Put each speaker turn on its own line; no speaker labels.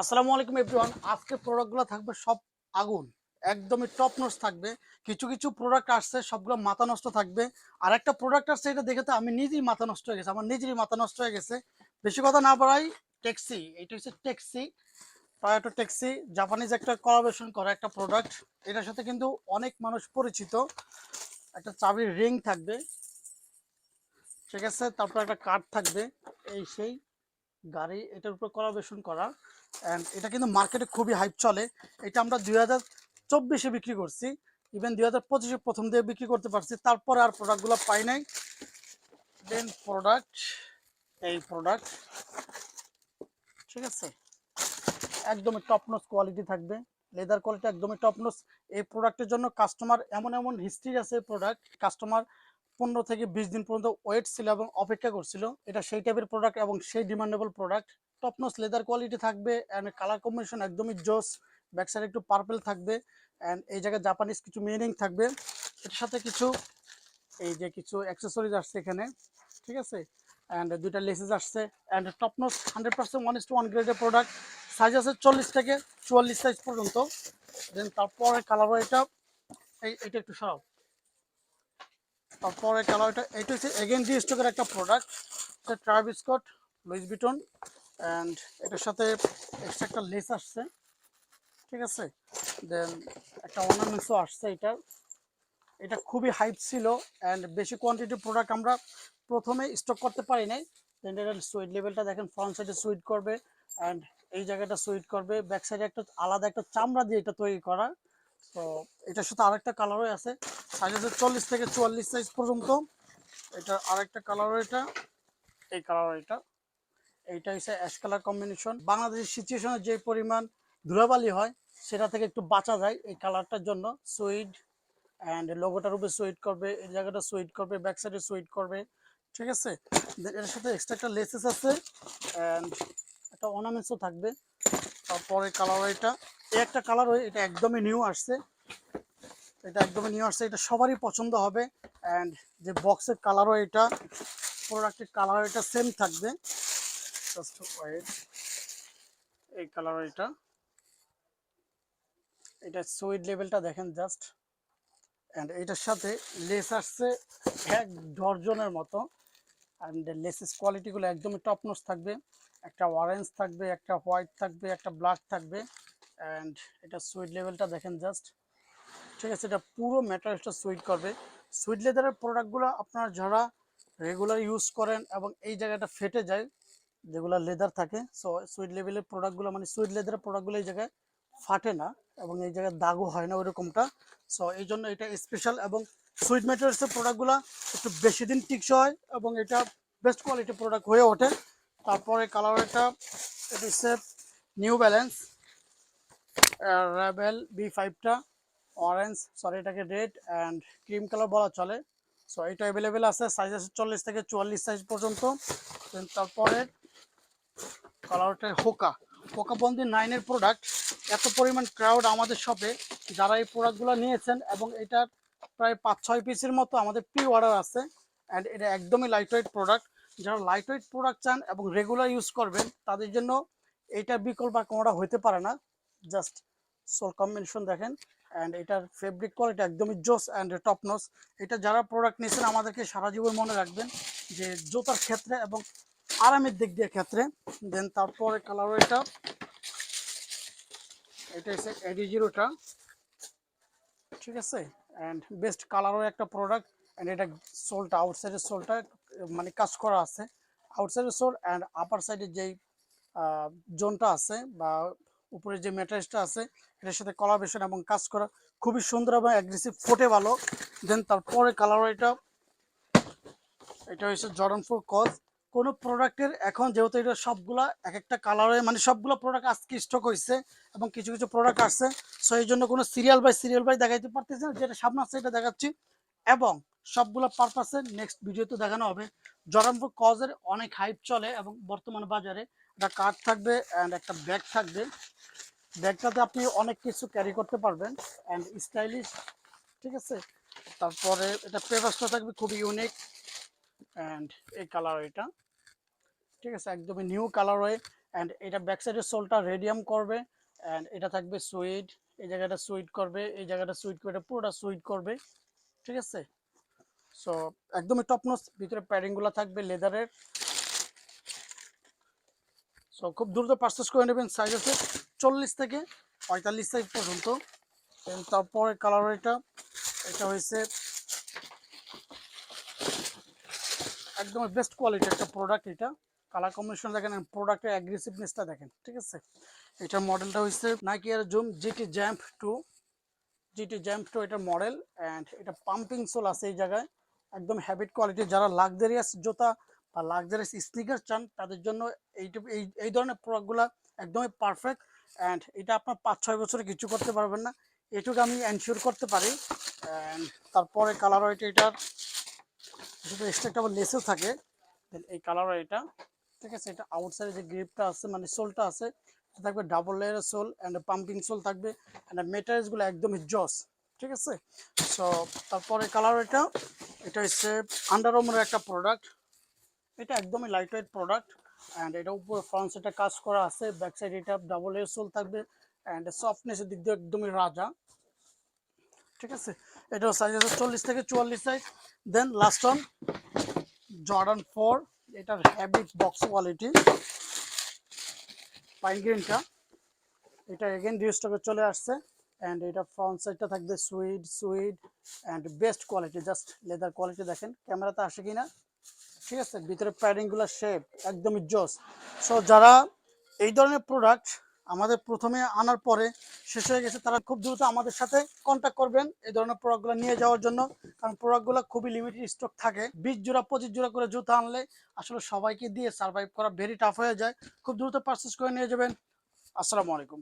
আসসালামু আলাইকুম এভরিওয়ান আজকে প্রোডাক্টগুলো থাকবে সব আগুন। একদমই টপ নস্ট থাকবে। কিছু কিছু প্রোডাক্ট আসছে, সবগুলো মাথা নষ্ট থাকবে। আর একটা প্রোডাক্ট আসছে, এটা দেখে তো আমি নিজেই মাথা নষ্ট হয়ে গেছে। আমার নিজেরই মাথা নষ্ট হয়ে গেছে। বেশি কথা না বাড়াই ট্যাক্সি এটা হচ্ছে ট্যাক্সি টয়োটো ট্যাক্সি জাপানিজ একটা কোলাবোরেশন করা একটা প্রোডাক্ট এটার সাথে কিন্তু অনেক মানুষ পরিচিত। একটা চাবির রিং থাকবে। ঠিক আছে? তারপর একটা কার্ড থাকবে। এই সেই। গাড়ি এটার উপর কোলাবোরেশন করা। অ্যান্ড এটা কিন্তু মার্কেটে খুবই হাইপ চলে। এটা আমরা দুই হাজার চব্বিশে বিক্রি করছি। ইভেন দুই হাজার পঁচিশে প্রথম দিয়ে বিক্রি করতে পারছি। তারপরে আর প্রোডাক্টগুলো পাই নাই। দেন প্রোডাক্ট এই প্রোডাক্ট ঠিক আছে? একদমই টপনোস কোয়ালিটি থাকবে। লেদার কোয়ালিটি একদমই টপনোস এই প্রোডাক্টের জন্য কাস্টমার এমন এমন হিস্ট্রি আছে প্রোডাক্ট কাস্টমার পনেরো থেকে বিশ দিন পর্যন্ত ওয়েট ছিল এবং অপেক্ষা করছিল। এটা সেই টাইপের প্রোডাক্ট এবং সেই demandable product top notch leather quality থাকবে অ্যান্ড কালার কম্বিনেশন একদমই জোস। ব্যাক সাইড একটু পার্পেল থাকবে অ্যান্ড এই জায়গায় জাপানিজ কিছু মিনিং থাকবে। এটার সাথে কিছু এই যে কিছু অ্যাক্সেসরিজ আসছে এখানে, ঠিক আছে? অ্যান্ড দুইটা লেসেস আসছে and top notch hundred percent one is to one গ্রেডের প্রোডাক্ট সাইজ আছে চল্লিশ থেকে চুয়াল্লিশ সাইজ পর্যন্ত। দেন তারপরে কালারও এটা। এই, এটা একটু সরাও। তারপরে কালার এটা হচ্ছে এগেন ডি স্টকের একটা প্রোডাক্ট এটা ট্রাভিসকট লুইস বিটন অ্যান্ড এটার সাথে এক্সট্রা একটা লেস আসছে, ঠিক আছে? দেন একটা অর্নামেন্টসও আসছে এটার এটা খুবই হাইপ ছিল অ্যান্ড বেশি কোয়ান্টিটি প্রোডাক্ট আমরা প্রথমে স্টক করতে পারি নাই। দেন এটার সুইট লেভেলটা দেখেন ফ্রন্ট সাইডে সুইট করবে অ্যান্ড এই জায়গাটা সুইট করবে ব্যাক সাইডে একটা আলাদা একটা চামড়া দিয়ে এটা তৈরি করা। তো এটার সাথে আরেকটা কালারও আছে। সাইজ আছে চল্লিশ থেকে চুয়াল্লিশ সাইজ পর্যন্ত। এটা আরেকটা কালারও এটা। এই কালার এটা। এইটা হচ্ছে অ্যাশ কালার কম্বিনেশন বাংলাদেশের সিচুয়েশনে যে পরিমাণ ধুলাবালি হয়, সেটা থেকে একটু বাঁচা যায় এই কালারটার জন্য। সুইট অ্যান্ড লোগোটার উপরে সুইট করবে, এই জায়গাটা সুইট করবে ব্যাক সাইডে সুইট করবে। ঠিক আছে? এর সাথে এক্সট্রা একটা লেসেস আছে। অ্যান্ড একটা অর্নামেন্টসও থাকবে। তারপরে কালার এটা। একটা কালার এটা একদমই নিউ আসছে। এটা একদমই নিউ আসছে, এটা সবারই পছন্দ হবে। অ্যান্ড যে বক্সের কালারও এটা প্রোডাক্টের কালার এটা সেম থাকবে। এই কালার এটা। এটা সুইট লেভেলটা দেখেন জাস্ট অ্যান্ড এটার সাথে লেস আসছে এক ডর্জনের মতো। অ্যান্ড লেসেস কোয়ালিটিগুলো একদমই টপ নোস থাকবে। একটা অরেঞ্জ থাকবে, একটা হোয়াইট থাকবে, একটা ব্ল্যাক থাকবে। অ্যান্ড এটা সুইট লেভেলটা দেখেন জাস্ট ঠিক আছে, এটা পুরো ম্যাটারিয়ালসটা সুইট করবে। সুইট লেদারের প্রোডাক্টগুলো আপনারা যারা রেগুলার ইউজ করেন এবং এই জায়গাটা ফেটে যায়, যেগুলো লেদার থাকে সো সুইট লেভেলের প্রোডাক্টগুলো মানে সুইট লেদারের প্রোডাক্টগুলো এই জায়গায় ফাটে না এবং এই জায়গায় দাগও হয় না ওইরকমটা। সো এই জন্য এটা স্পেশাল এবং সুইট ম্যাটেরিয়ালসের প্রোডাক্টগুলো একটু বেশি দিন টিকসই হয় এবং এটা বেস্ট কোয়ালিটি প্রোডাক্ট হয়ে ওঠে। তারপরে কালার এটা হচ্ছে নিউ ব্যালেন্স র্যাবেল বি ফাইভটা অরেঞ্জ সরি এটাকে রেড অ্যান্ড ক্রিম কালার বলা চলে। সো এটা অ্যাভেলেবেল আছে সাইজ আছে চল্লিশ থেকে চুয়াল্লিশ সাইজ পর্যন্ত। তারপরে কালারটা হোকা। হোকা বন্দি নাইনের প্রোডাক্ট এত পরিমাণ ক্রাউড আমাদের শপে যারা এই প্রোডাক্টগুলো নিয়েছেন এবং এটার প্রায় পাঁচ ছয় পিসের মতো আমাদের প্রি অর্ডার আছে। অ্যান্ড এটা একদমই লাইট ওয়েট প্রোডাক্ট যারা লাইট ওয়েট প্রোডাক্ট চান এবং রেগুলার ইউজ করবেন, তাদের জন্য এটা বিকল্প কোনোটা হতে পারে না। জাস্ট সোল কম্বিনেশন দেখেন। অ্যান্ড এটার ফেব্রিক কোয়ালিটি একদমই জোস অ্যান্ড টপ নোস এটা যারা প্রোডাক্ট নিয়েছেন, আমাদেরকে সারা জীবন মনে রাখবেন যে জোতার ক্ষেত্রে এবং আরামের দিক দিয়ে ক্ষেত্রে। দেন তারপরে কালার এটা এটা হচ্ছে এডি জিরোটা ঠিক আছে? অ্যান্ড বেস্ট কালারও একটা প্রোডাক্ট অ্যান্ড এটা সোলটা আউটসাইডের সোলটা মানে কাজ করা আছে। আউটসাইডের সোল অ্যান্ড আপার সাইডের যেই জোনটা আছে বা উপরে যে ম্যাটারিসটা আছে, এটার সাথে কলাবেশন এবং কাজ করা খুবই সুন্দর এবং অ্যাগ্রেসিভ ফোটে ভালো। দেন তারপরে কালার এটা এটা হচ্ছে জর্ডন ফোর কজ কোনো প্রোডাক্টের এখন যেহেতু এটা সবগুলা এক একটা কালারে মানে সবগুলো প্রোডাক্ট আজকে স্টক হয়েছে এবং কিছু কিছু প্রোডাক্ট আসছে সো এই জন্য কোনো সিরিয়াল বাই সিরিয়াল বাই দেখাইতে পারতেছে না। যেটা সামনে আসছে এটা দেখাচ্ছি। এবং সবগুলো পারপাসে নেক্সট ভিডিওতে দেখানো হবে। জর্ডন ফোর কজের অনেক হাইপ চলে এবং বর্তমান বাজারে একটা কার্ড থাকবে অ্যান্ড একটা ব্যাগ থাকবে। ব্যাগটাতে আপনি অনেক কিছু ক্যারি করতে পারবেন অ্যান্ড স্টাইলিশ ঠিক আছে? তারপরে এটা পেপারসটা থাকবে খুবই ইউনিক অ্যান্ড এই কালার এটা, ঠিক আছে? একদমই নিউ কালার হয়ে অ্যান্ড এটা ব্যাক সাইডের সোলটা রেডিয়াম করবে অ্যান্ড এটা থাকবে সুইট এই জায়গাটা সুইট করবে, এই জায়গাটা সুইট করে পুরোটা সুইট করবে, ঠিক আছে? সো একদমই টপনস ভিতরে প্যাডিংগুলো থাকবে লেদারের সো খুব দ্রুত পারচেস করে নেবেন সাইজ আছে চল্লিশ থেকে পঁয়তাল্লিশ সাইজ পর্যন্ত। তারপরে কালার এটা এটা হয়েছে একদম বেস্ট কোয়ালিটির একটা প্রোডাক্ট এটা। কালার কম্বিনেশন দেখেন প্রোডাক্টের অ্যাগ্রেসিভনেসটা দেখেন, ঠিক আছে? এটার মডেলটা হচ্ছে নাইকি এর zoom GT jump two GT jump two এটার মডেল অ্যান্ড এটা পাম্পিং সোল আছে এই জায়গায়। একদম হ্যাবিট কোয়ালিটি যারা লাক্সারিয়াস জুতা বা লাক্সারিয়াস স্নিকার চান, তাদের জন্য এই এই ধরনের প্রোডাক্টগুলো একদমই পারফেক্ট অ্যান্ড এটা আপনার পাঁচ ছয় বছরে কিছু করতে পারবেন না। এটুকু আমি এনশিওর করতে পারি অ্যান্ড তারপরে কালার হোয়াইট এটার দুটো এক্সট্রা লেসও থাকে দেন এই কালার হয় এটা, ঠিক আছে? এটা আউটসাইডে যে গ্রিপটা আছে মানে সোলটা আছে, এটা থাকবে ডাবল লেয়ারের সোল অ্যান্ড পাম্পিং সোল থাকবে অ্যান্ড মেটেরিয়ালসগুলো একদমই জস ঠিক আছে? সো তারপরে কালার এটা এটা হচ্ছে আন্ডার একটা প্রোডাক্ট এটা একদমই লাইট ওয়েট প্রোডাক্ট অ্যান্ড এটা উপরে ফ্রন্ট সাইডে কাজ করা আছে ব্যাক সাইড এটা ডাবল এর সোল থাকবে অ্যান্ড সফটনেসের দিক দিয়ে একদমই রাজা। ঠিক আছে? এটাও সাইজ আছে চল্লিশ থেকে চুয়াল্লিশ size then last on Jordan four এটার হ্যাবিট বক্স কোয়ালিটি পাইন গ্রিনটা এটা এগেন রিস্টকে চলে আসছে অ্যান্ড এটা ফ্রন্ট সাইডটা থাকবে suede suede and best quality just leather quality দেখেন। ক্যামেরাতে আসে কিনা? ঠিক আছে, ভিতরে প্যাডিংগুলো শেপ একদমই জোস। সো যারা এই ধরনের প্রোডাক্ট আমাদের প্রথমে আনার পরে শেষ হয়ে গেছে, তারা খুব দ্রুত আমাদের সাথে কন্ট্যাক্ট করবেন এই ধরনের প্রোডাক্টগুলো নিয়ে যাওয়ার জন্য। কারণ প্রোডাক্টগুলো খুবই লিমিটেড স্টক থাকে। বিশ জোড়া, পঁচিশ জোড়া করে জুতা আনলে আসলে সবাইকে দিয়ে সার্ভাইভ করা ভেরি টাফ হয়ে যায়। খুব দ্রুত পারচেস করে নিয়ে যাবেন। আসসালামু আলাইকুম।